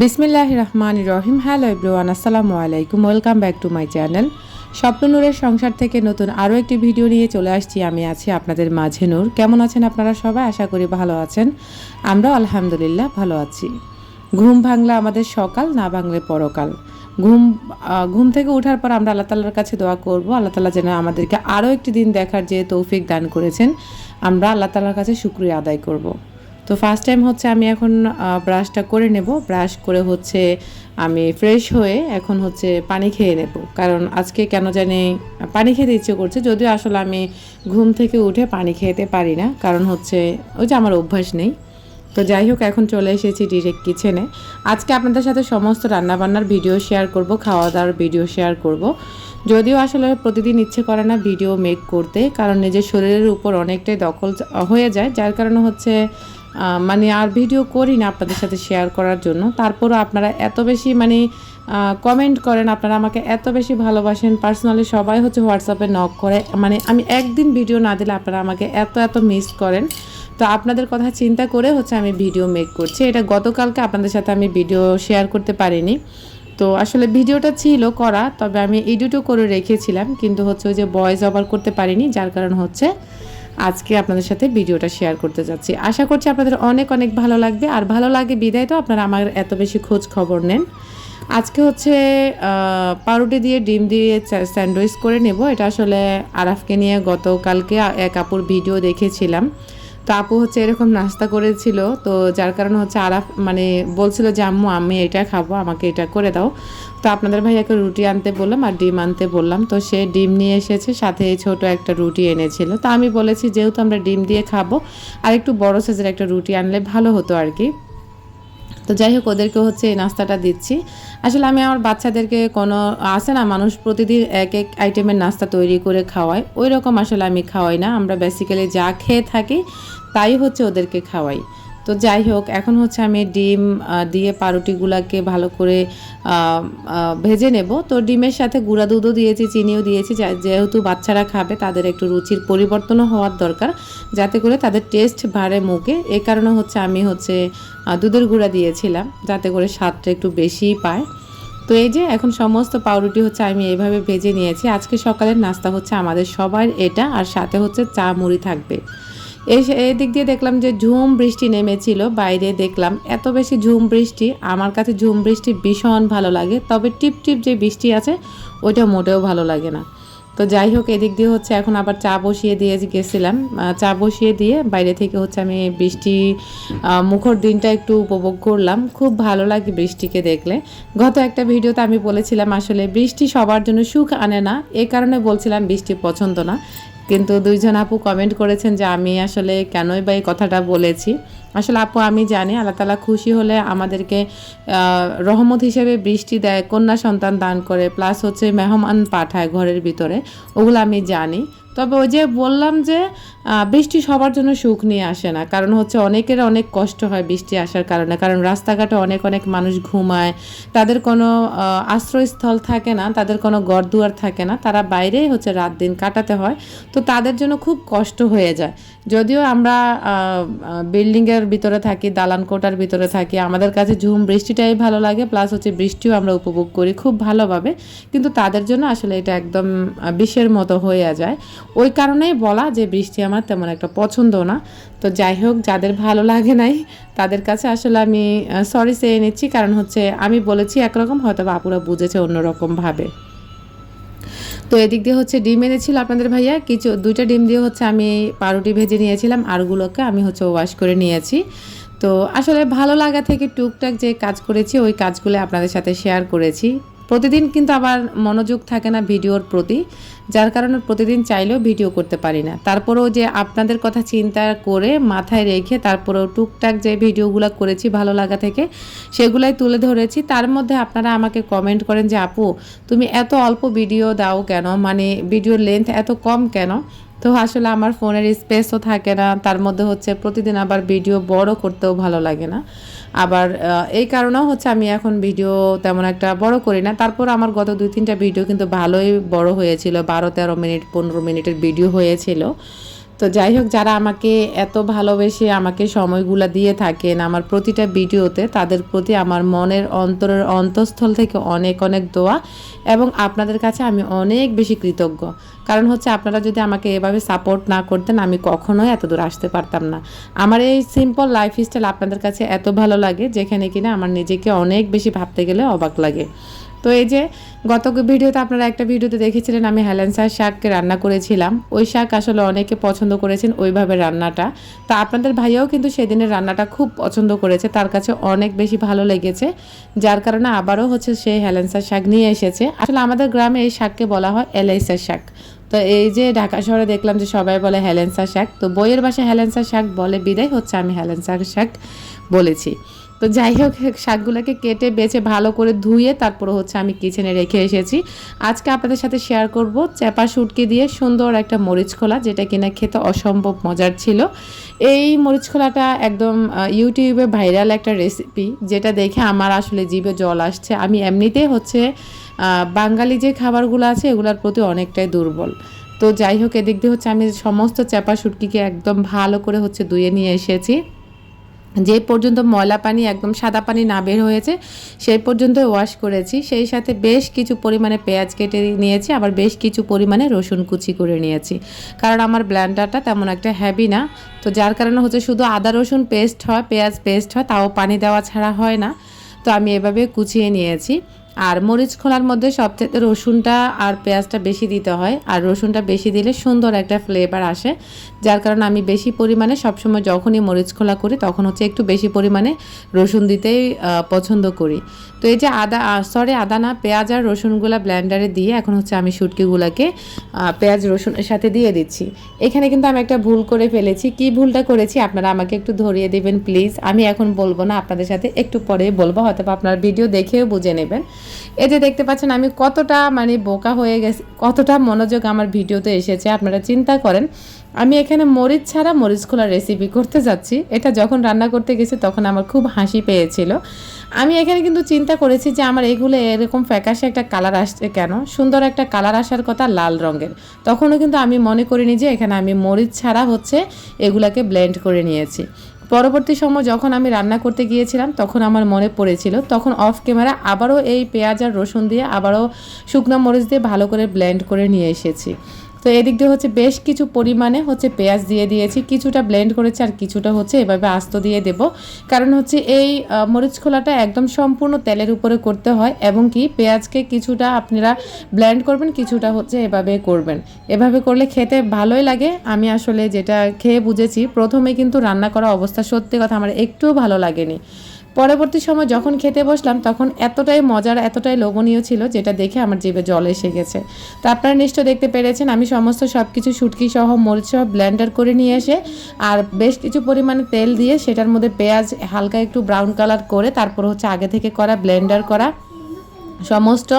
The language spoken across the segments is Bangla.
বিসমিল্লাহ রহমান রহিম হ্যালো এভরিওয়ান আসসালামু আলাইকুম। Welcome back to my channel স্বপ্ননূরের সংসার থেকে নতুন আরও একটি ভিডিও নিয়ে চলে আসছি। আমি আছি আপনাদের মাঝে নূর। কেমন আছেন আপনারা সবাই? আশা করি ভালো আছেন। আমরা আলহামদুলিল্লাহ ভালো আছি। ঘুম ভাঙলে আমাদের সকাল, না ভাঙলে পরকাল। ঘুম ঘুম থেকে ওঠার পর আমরা আল্লাহ তাল্লার কাছে দোয়া করব। আল্লাহ তাল্লাহ যেন আমাদেরকে আরও একটি দিন দেখার যে তৌফিক দান করেছেন, আমরা আল্লাহ তাল্লার কাছে শুক্রিয়া আদায় করব। তো ফার্স্ট টাইম হচ্ছে আমি এখন ব্রাশটা করে নেব। ব্রাশ করে হচ্ছে আমি ফ্রেশ হয়ে এখন হচ্ছে পানি খেয়ে নেব। কারণ আজকে কেন জানি পানি খেতে ইচ্ছে করছে, যদিও আসলে আমি ঘুম থেকে উঠে পানি খেতে পারি না। কারণ হচ্ছে ওই যে আমার অভ্যাস নেই। তো যাই হোক, এখন চলে এসেছি ডিরেক্ট কিচেনে আজকে আপনাদের সাথে সমস্ত রান্নাবান্নার ভিডিও শেয়ার করব খাওয়া দাওয়ার ভিডিও শেয়ার করব। যদিও আসলে প্রতিদিন ইচ্ছে করে না ভিডিও মেক করতে, কারণ নিজের শরীরের উপর অনেকটাই দখল হয়ে যায়। যার কারণে হচ্ছে মানে আর ভিডিও করি না আপনাদের সাথে শেয়ার করার জন্য। তারপরও আপনারা এত বেশি মানে কমেন্ট করেন, আপনারা আমাকে এত বেশি ভালোবাসেন। পার্সোনালি সবাই হচ্ছে হোয়াটসঅ্যাপে নক করে। মানে আমি একদিন ভিডিও না দিলে আপনারা আমাকে এত এত মিস করেন। তো আপনাদের কথা চিন্তা করে হচ্ছে আমি ভিডিও মেক করছি। এটা গতকালকে আপনাদের সাথে আমি ভিডিও শেয়ার করতে পারিনি। তো আসলে ভিডিওটা ছিল করা, তবে আমি এডিটও করে রেখেছিলাম। কিন্তু হচ্ছে ওই যে ভয়েস ওভার করতে পারিনি, যার কারণ হচ্ছে আজকে আপনাদের সাথে ভিডিওটা শেয়ার করতে যাচ্ছি। আশা করছি আপনাদের অনেক অনেক ভালো লাগবে। আর ভালো লাগে বিদায় তো আপনারা আমার এত বেশি খোঁজ খবর নেন। আজকে হচ্ছে পাউরুটি দিয়ে ডিম দিয়ে স্যান্ডউইচ করে নেব। এটা আসলে আরাফকে নিয়ে গতকালকে এক আপুর ভিডিও দেখেছিলাম। তো আপু হচ্ছে এরকম নাস্তা করেছিল, তো যার কারণে হচ্ছে আরাফ মানে বলছিল যে, আম্মু, আমি এটা খাব, আমাকে এটা করে দাও। তো আপনাদের ভাইয়াকে রুটি আনতে বললাম আর ডিম আনতে বললাম। তো সে ডিম নিয়ে এসেছে, সাথে ছোট একটা রুটি এনেছিল। তা আমি বলেছি, যেহেতু আমরা ডিম দিয়ে খাব আর একটু বড় সাইজের একটা রুটি আনলে ভালো হতো আর কি। তো যাই হোক ওদেরকে হচ্ছে এই নাস্তাটা দিচ্ছি। আসলে আমি আমার বাচ্চাদেরকে কোনো আসে না, মানুষ প্রতিদিন এক এক আইটেমের নাস্তা তৈরি করে খাওয়াই ওই রকম আসলে আমি খাওয়াই না। আমরা বেসিক্যালি যা খেয়ে থাকি, তাই হচ্ছে ওদেরকে খাওয়াই। তো যাই হোক, এখন হচ্ছে আমি ডিম দিয়ে পাউরুটিগুলোকে ভালো করে ভেজে নেব। তো ডিমের সাথে গুঁড়া দুধও দিয়েছি, চিনিও দিয়েছি। যেহেতু বাচ্চারা খাবে, তাদের একটু রুচির পরিবর্তনও হওয়ার দরকার। যাতে করে তাদের টেস্ট বাড়ে মুখে। এই কারণে হচ্ছে আমি হচ্ছে দুধের গুঁড়া দিয়েছিলাম, যাতে করে স্বাদটা একটু বেশিই পায়। তো এই যে এখন সমস্ত পাউরুটি হচ্ছে আমি এইভাবে ভেজে নিয়েছি। আজকে সকালের নাস্তা হচ্ছে আমাদের সবার এটা, আর সাথে হচ্ছে চা মুড়ি থাকবে। এই দিক দিয়ে দেখলাম যে ঝুম বৃষ্টি নেমেছিল, বাইরে দেখলাম এত বেশি ঝুম বৃষ্টি, আমার কাছে ঝুম বৃষ্টি ভীষণ ভালো লাগে, তবে টিপ টিপ যে বৃষ্টি আছে, ওইটা মোটেও ভালো লাগে না। তো যাই হোক, এদিক দিয়ে হচ্ছে এখন আবার চা বসিয়ে দিয়ে গেছিলাম চা বসিয়ে দিয়ে বাইরে থেকে হচ্ছে আমি বৃষ্টি মুখর দিনটা একটু উপভোগ করলাম, খুব ভালো লাগে বৃষ্টিকে দেখলে। গত একটা ভিডিওতে আমি বলেছিলাম আসলে বৃষ্টি সবার জন্য সুখ আনে না এই কারণে বলছিলাম বৃষ্টি পছন্দ না। কিন্তু দুইজন আপু কমেন্ট করেছেন যে আমি আসলে কেনই বা এই কথাটা বলেছি। আসলে আপু, আমি জানি আল্লাহ তালা খুশি হলে আমাদেরকে রহমত হিসেবে বৃষ্টি দেয়, কন্যা সন্তান দান করে প্লাস হচ্ছে মেহমান পাঠায় ঘরের ভিতরে, ওগুলো আমি জানি। তবে ওই যে বললাম যে বৃষ্টি সবার জন্য সুখ নিয়ে আসে না। কারণ হচ্ছে অনেকের অনেক কষ্ট হয় বৃষ্টি আসার কারণে। কারণ রাস্তাঘাটে অনেক অনেক মানুষ ঘুমায়। তাদের কোনো আশ্রয়স্থল থাকে না, তাদের কোনো ঘরদুয়ার থাকে না। তারা বাইরেই হচ্ছে রাত দিন কাটাতে হয়। তো তাদের জন্য খুব কষ্ট হয়ে যায়। যদিও আমরা বিল্ডিংয়ের ভিতরে থাকি দালান কোটার ভিতরে থাকি, আমাদের কাছে ঝুম বৃষ্টিটাই ভালো লাগে। প্লাস হচ্ছে বৃষ্টিও আমরা উপভোগ করি খুব ভালোভাবে। কিন্তু তাদের জন্য আসলে এটা একদম বিষের মতো হয়ে যায়। ওই কারণেই বলা যে বৃষ্টি আমার তেমন একটা পছন্দ না। তো যাই হোক, যাদের ভালো লাগে নাই, তাদের কাছে আসলে আমি সরি চেয়ে নিচ্ছি। কারণ হচ্ছে আমি বলেছি একরকম, হয়তো বা আপুরা বুঝেছে অন্যরকমভাবে তো এদিক দিয়ে হচ্ছে ডিম এনেছিল আপনাদের ভাইয়া। কিছু, দুইটা ডিম দিয়ে হচ্ছে আমি পাউরুটি ভেজে নিয়েছিলাম। আরগুলোকে আমি হচ্ছে ওয়াশ করে নিয়েছি। তো আসলে ভালো লাগা থেকে টুকটাক যে কাজ করেছি, ওই কাজগুলো আপনাদের সাথে শেয়ার করেছি। প্রতিদিন কিন্তু আবার মনোযোগ থাকে না ভিডিওর প্রতি, যার কারণে প্রতিদিন চাইলেও ভিডিও করতে পারি না। তারপরেও যে আপনাদের কথা চিন্তা করে মাথায় রেখে তারপরেও টুকটাক যে ভিডিওগুলো করেছি ভালো লাগা থেকে, সেগুলাই তুলে ধরেছি। তার মধ্যে আপনারা আমাকে কমেন্ট করেন যে, আপু, তুমি এত অল্প ভিডিও দাও কেন? মানে ভিডিওর লেন্থ এত কম কেন? তো আসলে আমার ফোনের স্পেসও থাকে না, তার মধ্যে হচ্ছে প্রতিদিন আবার ভিডিও বড় করতেও ভালো লাগে না। আবার এই কারণেও হচ্ছে আমি এখন ভিডিও তেমন একটা বড় করি না। তারপর আমার গত দুই তিনটা ভিডিও কিন্তু ভালোই বড় হয়েছিল, বারো তেরো মিনিট, পনেরো মিনিটের ভিডিও হয়েছিল। তো যাই হোক যারা আমাকে এত ভালোবেসে আমাকে সময়গুলো দিয়ে থাকেন আমার প্রতিটা ভিডিওতে, তাদের প্রতি আমার মনের অন্তরের অন্তঃস্থল থেকে অনেক অনেক দোয়া এবং আপনাদের কাছে আমি অনেক বেশি কৃতজ্ঞ। কারণ হচ্ছে আপনারা যদি আমাকে এভাবে সাপোর্ট না করতেন, আমি কখনোই এত দূর আসতে পারতাম না। আমার এই সিম্পল লাইফ স্টাইল আপনাদের কাছে এত ভালো লাগে, যেখানে কিনা আমার নিজেকে অনেক বেশি ভাবতে গেলে অবাক লাগে। তো এই যে গত ভিডিওতে আপনারা একটা ভিডিওতে দেখেছিলেন আমি হ্যালেন্সার শাককে রান্না করেছিলাম। ওই শাক আসলে অনেকে পছন্দ করেছেন ওইভাবে রান্নাটা। তা আপনাদের ভাইয়াও কিন্তু সেদিনের রান্নাটা খুব পছন্দ করেছে, তার কাছে অনেক বেশি ভালো লেগেছে, যার কারণে আবারও হচ্ছে সে হ্যালেন্সার শাক নিয়ে এসেছে। আসলে আমাদের গ্রামে এই শাককে বলা হয় এলাইসার শাক। তো এই যে ঢাকা শহরে দেখলাম যে সবাই বলে হ্যালেন্সা শাক, তো বইয়ের বাসায় হ্যালেন্সা শাক বলে, বিদায় হচ্ছে আমি হ্যালেন্সা শাক বলেছি। তো যাই হোক, শাকগুলোকে কেটে, বেছে, ভালো করে ধুয়ে তারপরে হচ্ছে আমি কিচেনে রেখে এসেছি। আজকে আপনাদের সাথে শেয়ার করব চেপা শুটকি দিয়ে সুন্দর একটা মরিচ খোলা, যেটা কিনা খেতে অসম্ভব মজার ছিল। এই মরিচ খোলাটা একদম ইউটিউবে ভাইরাল একটা রেসিপি যেটা দেখে আমার আসলে জিভে জল আসছে। আমি এমনিতেই হচ্ছে বাঙালি যে খাবারগুলো আছে, এগুলোর প্রতি অনেকটাই দুর্বল। তো যাই হোক, এদিক দিয়ে হচ্ছে আমি সমস্ত চেপা শুটকিকে একদম ভালো করে হচ্ছে ধুয়ে নিয়ে এসেছি। যে পর্যন্ত ময়লা পানি একদম সাদা পানি না বের হয়েছে, সেই পর্যন্ত ওয়াশ করেছি। সেই সাথে বেশ কিছু পরিমাণে পেঁয়াজ কেটে নিয়েছি, আবার বেশ কিছু পরিমাণে রসুন কুচি করে নিয়েছি। কারণ আমার ব্ল্যান্ডারটা তেমন একটা হ্যাভি না। তো যার কারণে হচ্ছে শুধু আদা রসুন পেস্ট হয়, পেঁয়াজ পেস্ট হয়, তাও পানি দেওয়া ছাড়া হয় না। তো আমি এভাবে কুচিয়ে নিয়েছি। আর মরিচ খোলার মধ্যে সবচেয়ে রসুনটা আর পেঁয়াজটা বেশি দিতে হয়। আর রসুনটা বেশি দিলে সুন্দর একটা ফ্লেভার আসে। যার কারণে আমি বেশি পরিমাণে সবসময় যখনই মরিচ খোলা করি, তখন হচ্ছে একটু বেশি পরিমাণে রসুন দিতেই পছন্দ করি। তো এই যে আদা সরি আদা না, পেঁয়াজ আর রসুনগুলো ব্ল্যান্ডারে দিয়ে এখন হচ্ছে আমি শুটকিগুলোকে পেঁয়াজ, রসুনের সাথে দিয়ে দিচ্ছি। এখানে কিন্তু আমি একটা ভুল করে ফেলেছি। কি ভুলটা করেছি আপনারা আমাকে একটু ধরিয়ে দেবেন প্লিজ আমি এখন বলব না, আপনাদের সাথে একটু পরে বলব হয়তো আপনার ভিডিও দেখেও বুঝে নেবেন। যে দেখতে পাচ্ছেন, আমি কতটা মানে বোকা হয়ে গেছি, কতটা মনোযোগ আমার ভিডিওতে এসেছে, আপনারা চিন্তা করেন। আমি এখানে মরিচ ছাড়া মরিচ খোলা রেসিপি করতে যাচ্ছি। এটা যখন রান্না করতে গেছি, তখন আমার খুব হাসি পেয়েছিল। আমি এখানে কিন্তু চিন্তা করেছি যে আমার এগুলো এরকম ফ্যাকাশে একটা কালার আসছে কেন? সুন্দর একটা কালার আসার কথা লাল রঙের। তখনও কিন্তু আমি মনে করিনি যে এখানে আমি মরিচ ছাড়া হচ্ছে, এগুলাকে ব্লেন্ড করে নিয়েছি। পরবর্তী সময় যখন আমি রান্না করতে গিয়েছিলাম, তখন আমার মনে পড়েছিল, তখন অফ ক্যামেরা আবারও এই পেঁয়াজ আর রসুন দিয়ে আবারও শুকনো মরিচ দিয়ে ভালো করে ব্লেন্ড করে নিয়ে এসেছি। তো এদিক দিয়ে হচ্ছে বেশ কিছু পরিমাণে হচ্ছে পেঁয়াজ দিয়ে দিয়েছি, কিছুটা ব্লেন্ড করেছি আর কিছুটা হচ্ছে এভাবে আস্ত দিয়ে দেব। কারণ হচ্ছে এই মরিচ খোলাটা একদম সম্পূর্ণ তেলের উপরে করতে হয় এবং কি পেঁয়াজকে কিছুটা আপনারা ব্লেন্ড করবেন, কিছুটা হচ্ছে এভাবে করবেন। এভাবে করলে খেতে ভালোই লাগে। আমি আসলে যেটা খেয়ে বুঝেছি, প্রথমে কিন্তু রান্না করা অবস্থা সত্যি কথা আমার একটুও ভালো লাগেনি। পরবর্তী সময় যখন খেতে বসলাম, তখন এতটাই মজার, এতটাই লোভনীয় ছিল যেটা দেখে আমার জিভে জল এসে গেছে। তা আপনারা নিশ্চয় দেখতে পেরেছেন, আমি সমস্ত সব কিছু সুটকি সহ মরিচ সহ ব্ল্যান্ডার করে নিয়ে এসে আর বেশ কিছু পরিমাণে তেল দিয়ে সেটার মধ্যে পেঁয়াজ হালকা একটু ব্রাউন কালার করে, তারপর হচ্ছে আগে থেকে করা ব্ল্যান্ডার করা সমস্ত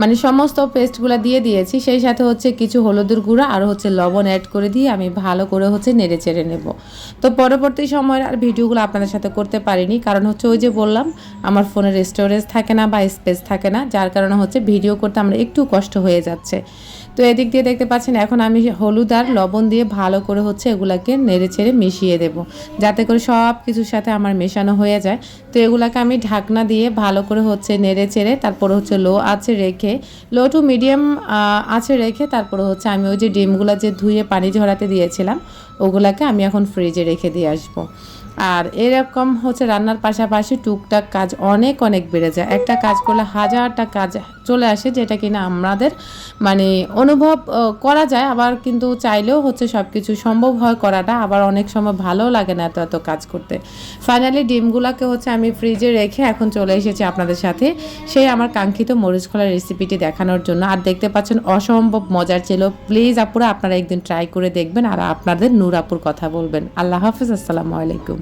মানে সমস্ত পেস্টগুলো দিয়ে দিয়েছি, সেই সাথে হচ্ছে কিছু হলুদের গুঁড়া আর হচ্ছে লবণ অ্যাড করে দিয়ে আমি ভালো করে হচ্ছে নেড়ে চেড়ে নেব। তো পরবর্তী সময়ের আর ভিডিওগুলো আপনাদের সাথে করতে পারিনি, কারণ হচ্ছে ওই যে বললাম, আমার ফোনের স্টোরেজ থাকে না বা স্পেস থাকে না, যার কারণে হচ্ছে ভিডিও করতে আমরা একটু কষ্ট হয়ে যাচ্ছে। তো এদিক দিয়ে দেখতে পাচ্ছেন, এখন আমি হলুদ আর লবণ দিয়ে ভালো করে হচ্ছে এগুলাকে নেড়ে ছেড়ে মিশিয়ে দেব, যাতে করে সব কিছুর সাথে আমার মেশানো হয়ে যায়। তো এগুলাকে আমি ঢাকনা দিয়ে ভালো করে হচ্ছে নেড়ে চেড়ে, তারপরে হচ্ছে লো আছে রেখে লো টু মিডিয়াম আছে রেখে তারপরে হচ্ছে আমি ওই যে ডিমগুলো যে ধুয়ে পানি ঝরাতে দিয়েছিলাম, ওগুলাকে আমি এখন ফ্রিজে রেখে দিয়ে আসব। আর এরকম হচ্ছে রান্নার পাশাপাশি টুকটাক কাজ অনেক অনেক বেড়ে যায়। একটা কাজ করলে হাজারটা কাজ চলে আসে যেটা কিনা আমাদের মানে অনুভব করা যায়। আবার কিন্তু চাইলেও হচ্ছে সব কিছু সম্ভব হয় করাটা। আবার অনেক সময় ভালো লাগে না এত এত কাজ করতে। ফাইনালি ডিমগুলোকে হচ্ছে আমি ফ্রিজে রেখে এখন চলে এসেছি আপনাদের সাথে সেই আমার কাঙ্ক্ষিত মরিচ খোলার রেসিপিটি দেখানোর জন্য। আর দেখতে পাচ্ছেন অসম্ভব মজার ছিল। প্লিজ আপুরা, আপনারা একদিন ট্রাই করে দেখবেন আর আপনাদের নূর আপুর কথা বলবেন। আল্লাহ হাফিজ, আসসালামু আলাইকুম।